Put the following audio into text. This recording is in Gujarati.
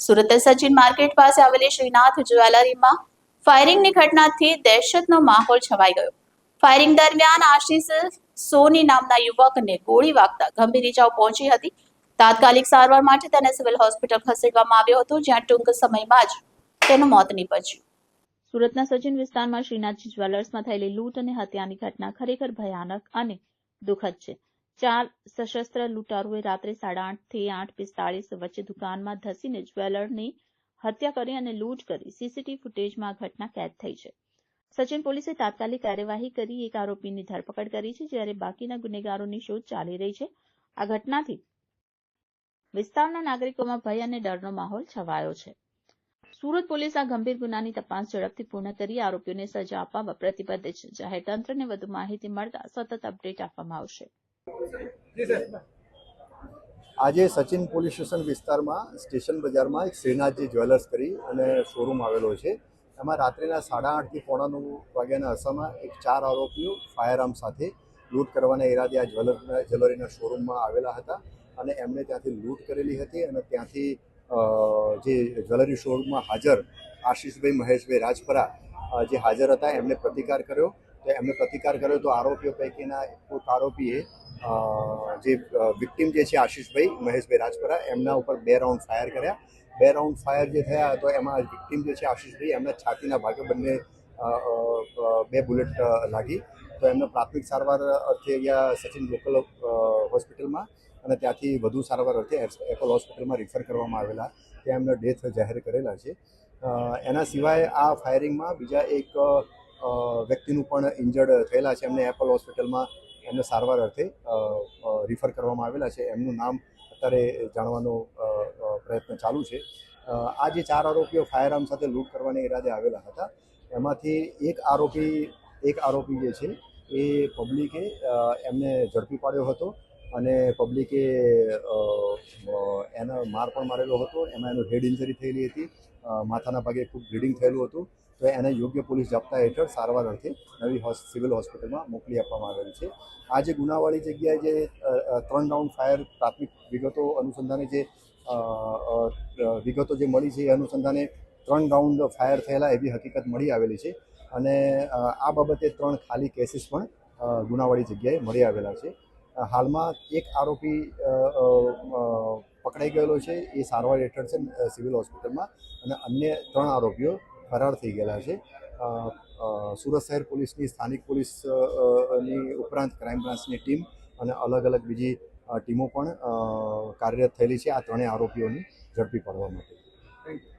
સુરત સચિન માર્કેટ પાસે આવેલી શ્રીનાથ જ્વેલરીમાં ફાયરિંગની ઘટનાથી દહેશતનો માહોલ છવાઈ ગયો. ફાયરિંગ દરમિયાન આશીષ સોની નામના યુવકને ગોળી વાગતા ગંભીર ઇજાઓ પહોંચી હતી. તાત્કાલિક સારવાર માટે તેને સિવિલ હોસ્પિટલ ખસેડવામાં આવ્યો હતો, જ્યાં ટૂંક સમયમાં જ તેનું મોત નીપજ્યું. સુરતના સચિન વિસ્તારમાં શ્રીનાથજી જ્વેલર્સમાં થયેલી લૂંટ અને હત્યાની ઘટના ખરેખર ભયાનક અને દુઃખદ છે. ચાર સશસ્ત્ર લૂંટારુએ રાત્રે સાડા આઠથી આઠ પિસ્તાળીસ વચ્ચે દુકાનમાં ધસીને જ્વેલરની હત્યા કરી અને લૂંટ કરી. સીસીટીવી ફૂટેજમાં ઘટના કેદ થઈ છે. સચિન પોલીસે તાત્કાલિક કાર્યવાહી કરી એક આરોપીની ધરપકડ કરી છે, જ્યારે બાકીના ગુનેગારોની શોધ ચાલી રહી છે. આ ઘટનાથી વિસ્તારના નાગરિકોમાં ભય અને ડરનો માહોલ છવાયો છે. સુરત પોલીસ આ ગંભીર ગુનાની તપાસ ઝડપથી પૂર્ણ કરી આરોપીઓને સજા આપવામાં પ્રતિબદ્ધ છે. જાહેર તંત્રને વધુ માહિતી મળતા સતત અપડેટ આપવામાં આવશે. આજે સચિન પોલીસ સ્ટેશન વિસ્તારમાં, સ્ટેશન બજારમાં એક શ્રીનાથજી જ્વેલર્સ કરી અને શોરૂમ આવેલો છે. એમાં રાત્રિના સાડા આઠથી પોણા નવ વાગ્યાના અરસામાં એક ચાર આરોપીઓ ફાયરઆર્મ સાથે લૂંટ કરવાના ઈરાદે આ જ્વેલરના જ્વેલરીના શોરૂમમાં આવેલા હતા અને એમણે ત્યાંથી લૂંટ કરેલી હતી અને ત્યાંથી જે જ્વેલરી શોરૂમમાં હાજર આશીષભાઈ મહેશભાઈ રાજપરા જે હાજર હતા, એમને પ્રતિકાર કર્યો. તો એમને પ્રતિકાર કર્યો તો આરોપીઓ પૈકીના એક આરોપીએ જે વિક્ટિમ જે છે આશીષભાઈ, મહેશભાઈ રાજપરા, એમના ઉપર બે રાઉન્ડ ફાયર કર્યા. બે રાઉન્ડ ફાયર જે થયા તો એમાં વિક્ટિમ જે છે આશીષભાઈ, એમના છાતીના ભાગે બંને બે બુલેટ લાગી. તો એમને પ્રાથમિક સારવાર અર્થે ગયા સચિન લોકલ હોસ્પિટલમાં અને ત્યાંથી વધુ સારવાર અર્થે એપોલ હોસ્પિટલમાં રિફર કરવામાં આવેલા. ત્યાં એમના ડેથ જાહેર કરેલા છે. એના સિવાય આ ફાયરિંગમાં બીજા એક વ્યક્તિનું પણ ઇન્જર્ડ થયેલા છે. એમને એપલ હોસ્પિટલમાં એમને સારવાર અર્થે રિફર કરવામાં આવેલા છે. એમનું નામ અત્યારે જાણવાનો પ્રયત્ન ચાલુ છે. આ જે ચાર આરોપીઓ ફાયરઆર્મ સાથે લૂંટ કરવાના ઈરાદે આવેલા હતા એમાંથી એક આરોપી એક આરોપી જે છે એ પબ્લિકે એમને ઝડપી પાડ્યો હતો અને પબ્લિકે અ, માર પણ મારેલો હતો. એમાં એનું હેડ ઇન્જરી થયેલી હતી. માથાના ભાગે ખૂબ બ્લીડિંગ થયેલું હતું. તો એને યોગ્ય પોલીસ જપ્તા હેઠળ સારવાર અર્થે નવી સિવિલ હોસ્પિટલમાં મોકલી આપવામાં આવેલ છે. આ જે ગુનાવાળી જગ્યાએ જે ત્રણ રાઉન્ડ ફાયર પ્રાથમિક વિગતો અનુસંધાને જે વિગતો જે મળી છે એ અનુસંધાને ત્રણ રાઉન્ડ ફાયર થયેલા એવી હકીકત મળી આવેલી છે. અને આ બાબતે ત્રણ ખાલી કેસીસ પણ ગુનાવાળી જગ્યાએ મળી આવેલા છે. હાલમાં એક આરોપી પકડાઈ ગયેલો છે. એ સારવાર હેઠળ છે સિવિલ હોસ્પિટલમાં. અને અન્ય ત્રણ આરોપીઓ ફરાર થઈ ગયેલા છે. સુરત શહેર પોલીસની સ્થાનિક પોલીસ અ, અ, ની ઉપરાંત ક્રાઇમ બ્રાન્ચની ટીમ અને અલગ અલગ બીજી ટીમો પણ કાર્યરત થયેલી છે આ ત્રણેય આરોપીઓની ઝડપી પાડવા માટે.